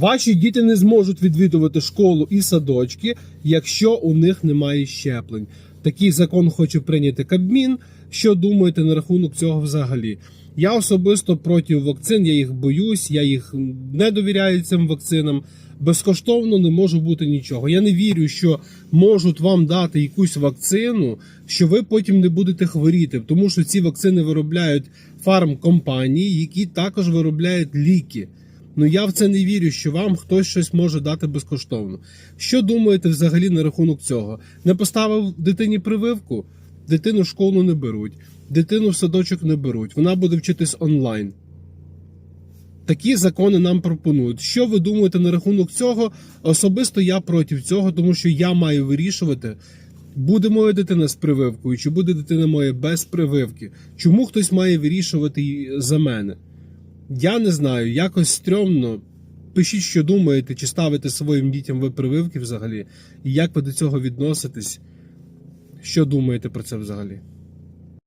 Ваші діти не зможуть відвідувати школу і садочки, якщо у них немає щеплень. Такий закон хоче прийняти Кабмін. Що думаєте на рахунок цього взагалі? Я особисто проти вакцин, я їх боюсь, я їх не довіряю цим вакцинам. Безкоштовно не може бути нічого. Я не вірю, що можуть вам дати якусь вакцину, що ви потім не будете хворіти, тому що ці вакцини виробляють фармкомпанії, які також виробляють ліки. Ну я в це не вірю, що вам хтось щось може дати безкоштовно. Що думаєте взагалі на рахунок цього? Не поставив дитині прививку, дитину в школу не беруть, дитину в садочок не беруть. Вона буде вчитись онлайн. Такі закони нам пропонують. Що ви думаєте на рахунок цього? Особисто я проти цього, тому що я маю вирішувати, буде моя дитина з прививкою, чи буде дитина моя без прививки. Чому хтось має вирішувати за мене? Я не знаю, якось стрьомно. Пишіть, що думаєте, чи ставите своїм дітям ви прививки взагалі, і як ви до цього відноситесь. Що думаєте про це взагалі?